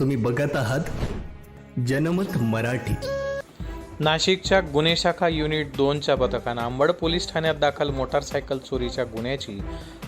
तुम्ही बघत आहात जनमत मराठी. नाशिकच्या गुन्हे शाखा युनिट दोनच्या पथकानं अंबड पोलीस ठाण्यात दाखल मोटारसायकल चोरीच्या गुन्ह्याची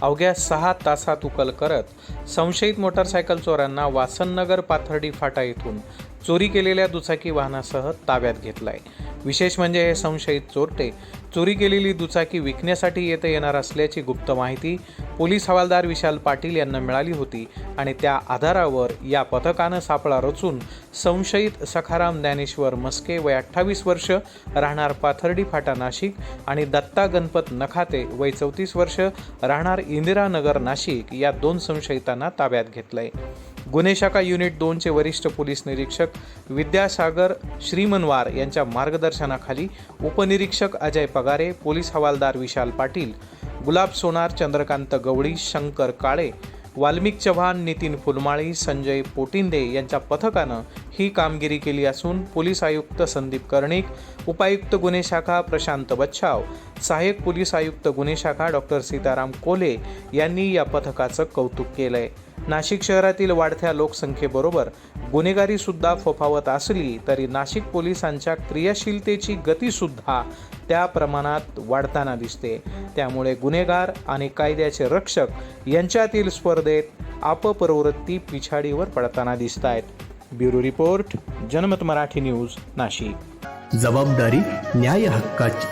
अवघ्या सहा तासात उकल करत संशयित मोटारसायकल चोरांना वासननगर पाथर्डी फाटा येथून चोरी केलेल्या दुचाकी वाहनासह ताब्यात घेतलाय. विशेष म्हणजे हे संशयित चोरटे चोरी केलेली दुचाकी विकण्यासाठी येथे येणार असल्याची गुप्त माहिती पोलीस हवालदार विशाल पाटील यांना मिळाली होती आणि त्या आधारावर या पथकानं सापळा रचून संशयित सखाराम ज्ञानेश्वर मस्के वय अठ्ठावीस वर्ष राहणार पाथर्डी फाटा नाशिक आणि दत्ता गणपत नखाते वय चौतीस वर्ष राहणार इंदिरानगर नाशिक या दोन संशयितांना ताब्यात घेतलंय. गुन्हे शाखा युनिट दोनचे वरिष्ठ पोलीस निरीक्षक विद्यासागर श्रीमनवार यांच्या मार्गदर्शनाखाली उपनिरीक्षक अजय पगारे पोलीस हवालदार विशाल पाटील गुलाब सोनार चंद्रकांत गवळी शंकर काळे वाल्मिक चव्हाण नितीन फुलमाळी संजय पोटिंदे यांच्या पथकानं ही कामगिरी केली असून पोलीस आयुक्त संदीप कर्णिक उपायुक्त गुन्हे शाखा प्रशांत बच्छाव सहाय्यक पोलीस आयुक्त गुन्हे शाखा डॉक्टर सीताराम कोले यांनी या पथकाचं कौतुक केलंय. नाशिक शहरातील वाढत्या लोकसंख्येबरोबर गुन्हेगारी सुद्धा फोफावत असली तरी नाशिक पोलिसांच्या क्रियाशीलतेची गतीसुद्धा त्या प्रमाणात वाढताना दिसते. त्यामुळे गुन्हेगार आणि कायद्याचे रक्षक यांच्यातील स्पर्धेत आपप्रवृत्ती पिछाडीवर पडताना दिसत आहेत ब्युरो रिपोर्ट जनमत मराठी न्यूज नाशिक. जबाबदारी न्याय हक्काची.